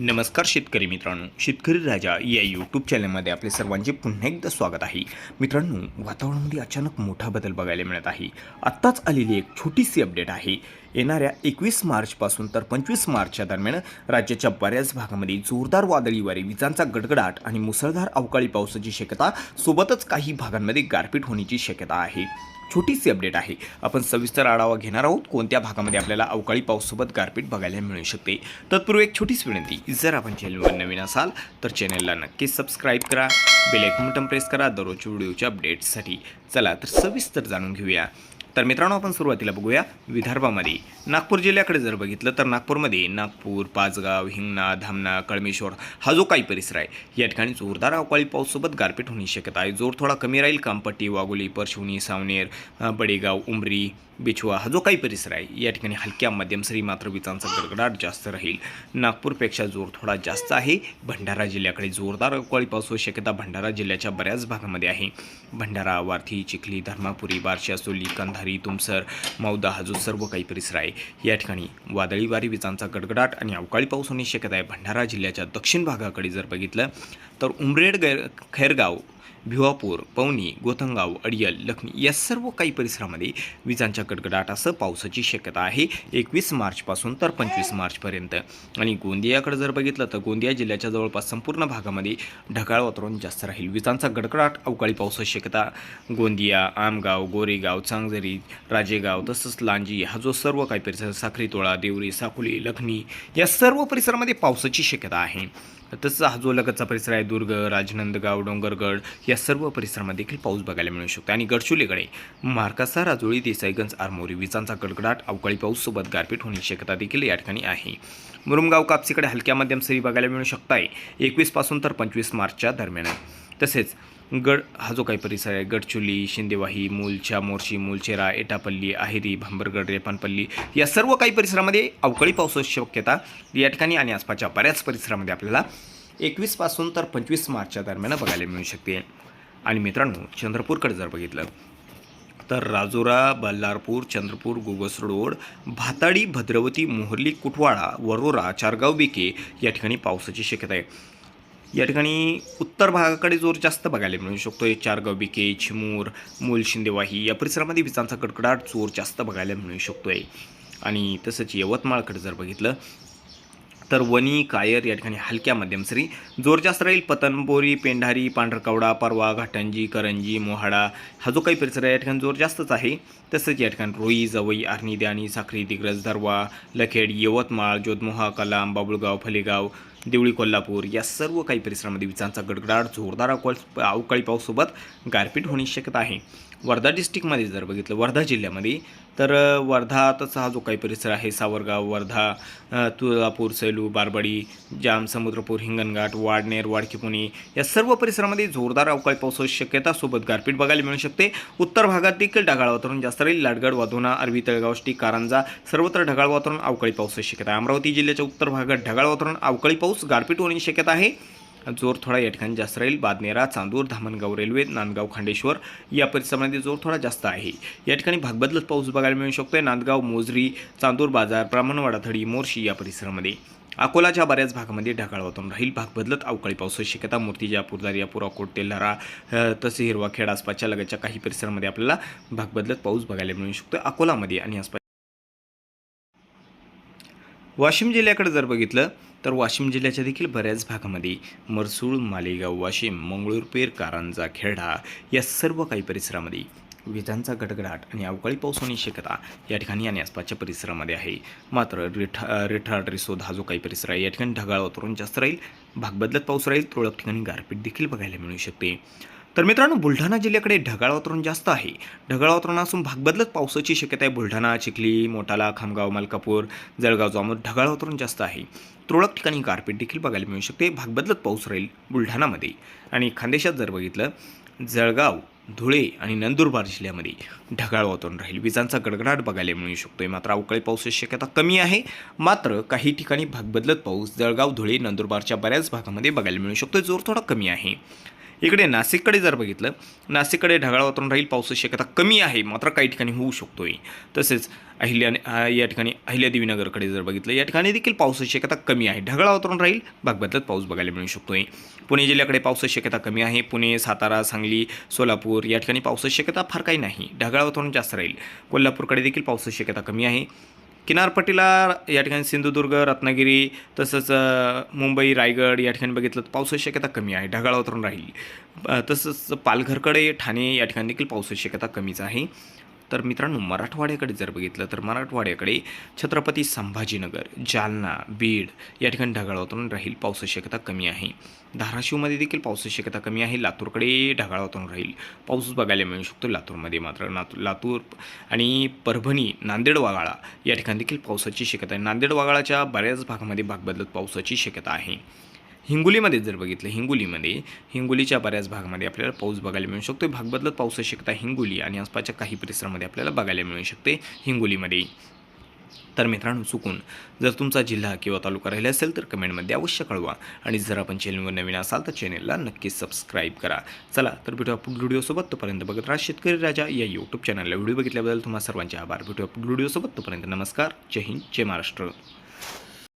नमस्कार शेतकरी मित्रांनो शेतकरी राजा या यूट्यूब चॅनलमध्ये आपले सर्वांचे पुन्हा एकदा स्वागत आहे. मित्रांनो वातावरणामध्ये अचानक मोठा बदल बघायला मिळत आहे. आत्ताच आलेली एक छोटीशी अपडेट आहे. येणाऱ्या एकवीस मार्चपासून तर पंचवीस मार्चच्या दरम्यान राज्याच्या बऱ्याच भागामध्ये जोरदार वादळी वारे विजांचा गडगडाट आणि मुसळधार अवकाळी पावसाची शक्यता सोबतच काही भागांमध्ये गारपीट होण्याची शक्यता आहे. छोटीशी अपडेट आहे. आपण सविस्तर आढावा घेणार आहोत. कोणत्या भागामध्ये आपल्याला अवकाळी पावसासोबत गारपीट बघायला मिळू शकते? तत्पूर्वी एक छोटीच विनंती. जर आपण चॅनलवर नवीन असाल तर चॅनलला नक्कीच सबस्क्राईब करा. बेल आयकॉन बटन प्रेस करा. दररोजच्या व्हिडिओच्या अपडेट्ससाठी चला तर सविस्तर जाणून घेऊया. तर मित्रांनो आपण सुरुवातीला बघूया विदर्भामध्ये. नागपूर जिल्ह्याकडे जर बघितलं तर नागपूरमध्ये नागपूर पाचगाव हिंगणा धामणा कळमेश्वर हा जो काही परिसर आहे या ठिकाणी जोरदार अवकाळी पाऊससोबत गारपीट होण्याची शक्यता आहे. जोर थोडा कमी राहील कामपट्टी वाघोली परशिवनी सावनेर बडेगाव उमरी बिछवा हा जो काही परिसर आहे या ठिकाणी हलक्या मध्यम सरी मात्र विजांचा गडगडाट जास्त राहील. नागपूरपेक्षा जोर थोडा जास्त आहे. भंडारा जिल्ह्याकडे जोरदार अवकाळी पाऊस होऊ शक्यता भंडारा जिल्ह्याच्या बऱ्याच भागामध्ये आहे. भंडारा वार्थी चिखली धर्मापुरी बार्शी असोली कंधारी तुमसर मौदा हा जो सर्व काही परिसर आहे. या ठिकाणी वादळी वारी विजांचा गडगडाट आणि अवकाळी पाऊस होण्याची शक्यता आहे. भंडारा जिल्ह्याच्या दक्षिण भागाकडे जर बघितलं तर उमरेड गैर खैरगाव भिवापूर पवनी गोथंगाव अडियल लखनी या सर्व काही परिसरामध्ये विजांच्या कडकडाटासह पावसाची शक्यता आहे. एकवीस मार्चपासून तर पंचवीस मार्चपर्यंत. आणि गोंदियाकडे जर बघितलं तर गोंदिया जिल्ह्याच्या जवळपास संपूर्ण भागामध्ये ढगाळ वातावरण जास्त राहील. विजांचा गडगडाट अवकाळी पावसाची शक्यता. गोंदिया आमगाव गोरेगाव चांगझरी राजेगाव तसंच लांजी हा जो सर्व काही परिसर साखरीतोळा देवरी साकुली लखनी या सर्व परिसरामध्ये पावसाची शक्यता आहे. तसंच हा जो लगतचा परिसर आहे दुर्ग राजनंदगाव डोंगरगड या सर्व परिसरामध्ये देखील पाऊस बघायला मिळू शकतो. आणि गडचुलीकडे मार्कासा राजोळी देसाईगंज आरमोरी विजांचा गडगडाट अवकाळी पाऊससोबत गारपीट होण्याची शक्यता देखील या ठिकाणी आहे. मुरुमगाव कापसीकडे हलक्या मध्यम सरी बघायला मिळू शकत आहे एकवीसपासून तर पंचवीस मार्चच्या दरम्यान तसेच गड हा जो काही परिसर आहे गडचुली शिंदेवाही मूलच्या मोर्शी मूलचेरा एटापल्ली आहिरी भांबरगड रेपानपल्ली या सर्व काही परिसरामध्ये अवकाळी पावसाची शक्यता या ठिकाणी आणि आसपासच्या बऱ्याच परिसरामध्ये आपल्याला एकवीसपासून तर पंचवीस मार्चच्या दरम्यान बघायला मिळू शकते. आणि मित्रांनो चंद्रपूरकडे जर बघितलं तर राजुरा बल्लारपूर चंद्रपूर गोगस रोड भाताडी भद्रवती मोहर्ली कुटवाडा वरोरा चारगाव बेके या ठिकाणी पावसाची शक्यता आहे. या ठिकाणी उत्तर भागाकडे जोर जास्त बघायला मिळू शकतो. चारगाव बिके चिमूर मूल शिंदेवाही या परिसरामध्ये विजांचा कडकडाट जोर जास्त बघायला मिळू शकतो आहे आणि तसंच यवतमाळकडे जर बघितलं तर वणी कायर या ठिकाणी हलक्या मध्यम सरी जोर जास्त राहील. पतनबोरी पेंढारी पांढरकवडा परवा घाटंजी करंजी मोहाडा हा जो काही परिसर आहे या ठिकाणी जोर जास्तच आहे. तसंच या ठिकाणी रोई जवई आर्णी द्याणी साखरी दिग्रज दरवा लखेड यवतमाळ जोधमोहा कलाम बाबुळगाव फलेगाव देवळी कोल्हापूर या सर्व काही परिसरामध्ये विजांचा गडगडाट जोरदार अवकाळी अवकाळी पाऊससोबत गारपीट होण्याची शक्यता आहे. वर्धा डिस्ट्रिक्टमध्ये जर बघितलं वर्धा जिल्ह्यामध्ये तर वर्धातचा हा जो काही परिसर आहे सावरगाव वर्धा तुळजापूर सेलू बारबडी जाम समुद्रपूर हिंगणघाट वाडनेर वाडकीपुणे या सर्व परिसरामध्ये जोरदार अवकाळी पावसाची शक्यता सोबत गारपीट बघायला मिळू शकते. उत्तर भागात देखील ढगाळ वातावरण जास्त राहील. लाडगड वाधोना अरबी तळगावष्टी कारंजा सर्वत्र ढगाळ वातावरण अवकाळी पावसाची शक्यता आहे. अमरावती जिल्ह्याच्या उत्तर भागात ढगाळ वातावरण अवकाळी पाऊस गारपीट होण्याची शक्यता आहे. जोर थोडा या ठिकाणी जास्त राहील. बादनेरा चांदूर धामणगाव रेल्वे नांदगाव खांडेश्वर या परिसरामध्ये जोर थोडा जास्त आहे. या ठिकाणी भागबदलत पाऊस बघायला मिळू शकतोय. नांदगाव मोजरी चांदूर बाजार ब्राह्मणवाडा थडी मोर्शी या परिसरामध्ये. अकोलाच्या बऱ्याच भागामध्ये ढगाळ वातावरण राहील. भाग बदलत अवकाळी पावसाची शक्यता मूर्तिजापूर दर्यापूर अकोट तेल्हारा तसे हिरवाखेड आसपासच्या लगतच्या काही परिसरामध्ये आपल्याला भाग बदलत पाऊस बघायला मिळू शकतो अकोलामध्ये आणि आसपास वाशिम जिल्ह्याकडे जर बघितलं तर वाशिम जिल्ह्याच्या देखील बऱ्याच भागामध्ये मरसूळ मालेगाव वाशिम मंगळूरपेर कारंजा खेडा या सर्व काही परिसरामध्ये विजांचा गडगडाट आणि अवकाळी पाऊस होण्याची शक्यता या ठिकाणी आणि आसपासच्या परिसरामध्ये आहे. मात्र रिठा रिठाड रिसोद हा जो काही परिसर आहे या ठिकाणी ढगाळ वातावरण जास्त राहील भाग बदलत पाऊस राहील तुरळक ठिकाणी गारपीट देखील बघायला मिळू शकते. तर मित्रांनो बुलढाणा जिल्ह्याकडे ढगाळ वातावरण जास्त आहे. ढगाळ वातावरण असून भागबदलत पावसाची शक्यता आहे. बुलढाणा चिखली मोठाला खामगाव मलकापूर जळगाव जामोद ढगाळ वातावरण जास्त आहे. तुरळक ठिकाणी गारपीट देखील बघायला मिळू शकते. भागबदलत पाऊस राहील बुलढाणामध्ये. आणि खानदेशात जर बघितलं जळगाव धुळे आणि नंदुरबार जिल्ह्यामध्ये ढगाळ वातावरण राहील. विजांचा गडगडाट बघायला मिळू शकतोय. मात्र अवकाळी पावसाची शक्यता कमी आहे. मात्र काही ठिकाणी भागबदलत पाऊस जळगाव धुळे नंदुरबारच्या बऱ्याच भागामध्ये बघायला मिळू शकतो जोर थोडा कमी आहे. इकडे नाशिककडे जर बघितलं नाशिककडे ढगाळ वातावरण राहील पावसाची शक्यता कमी आहे मात्र काही ठिकाणी होऊ शकतो आहे तसेच अहिल्या या ठिकाणी अहिल्यादेवीनगरकडे जर बघितलं या ठिकाणी देखील पावसाची शक्यता कमी आहे. ढगाळ वातावरण राहील भागबद्दल पाऊस बघायला मिळू शकतो आहे पुणे जिल्ह्याकडे पावसाची शक्यता कमी आहे पुणे सातारा सांगली सोलापूर या ठिकाणी पावसाची शक्यता फार काही नाही. ढगाळ वातावरण जास्त राहील. कोल्हापूरकडे देखील पावसाची शक्यता कमी आहे. किनारपट्टीला या ठिकाणी सिंधुदुर्ग रत्नागिरी तसंच मुंबई रायगड या ठिकाणी बघितलं तर पावसाची शक्यता कमी आहे ढगाळ वातावरण राहील. तसंच पालघरकडे ठाणे या ठिकाणी देखील पावसाची शक्यता कमीच आहे. तर मित्रांनो मराठवाड्याकडे जर बघितलं तर मराठवाड्याकडे छत्रपती संभाजीनगर जालना बीड या ठिकाणी ढगाळ वातावरण राहील पावसाची शक्यता कमी आहे. धाराशिवमध्ये देखील पावसाची शक्यता कमी आहे लातूरकडे ढगाळ वातावरण राहील. पाऊस बघायला मिळू शकतो लातूरमध्ये मात्र नातू लातूर आणि परभणी नांदेड वागाळा या ठिकाणी देखील पावसाची शक्यता आहे. नांदेड वागाळाच्या बऱ्याच भागामध्ये भाग बदलत पावसाची शक्यता आहे. हिंगोलीमध्ये जर बघितलं हिंगोलीमध्ये हिंगोलीच्या बऱ्याच भागामध्ये आपल्याला पाऊस बघायला मिळू शकतो. भाग बदलत पाऊस शकता हिंगोली आणि आसपासच्या काही परिसरामध्ये आपल्याला बघायला मिळू शकते हिंगोलीमध्ये. तर मित्रांनो चुकून जर तुमचा जिल्हा किंवा तालुका राहिला असेल तर कमेंटमध्ये अवश्य कळवा. आणि जर आपण चॅनलवर नवीन असाल तर चॅनलला नक्कीच सबस्क्राईब करा. चला तर भेटूया पुढील व्हिडिओसोबत. तोपर्यंत बघत राहा शेतकरी राजा या यूट्यूब चॅनलला व्हिडिओ बघितल्याबद्दल तुम्हा सर्वांचे आभार. भेटूया पुढील व्हिडिओसोबत. तोपर्यंत नमस्कार. जय हिंद. जय महाराष्ट्र.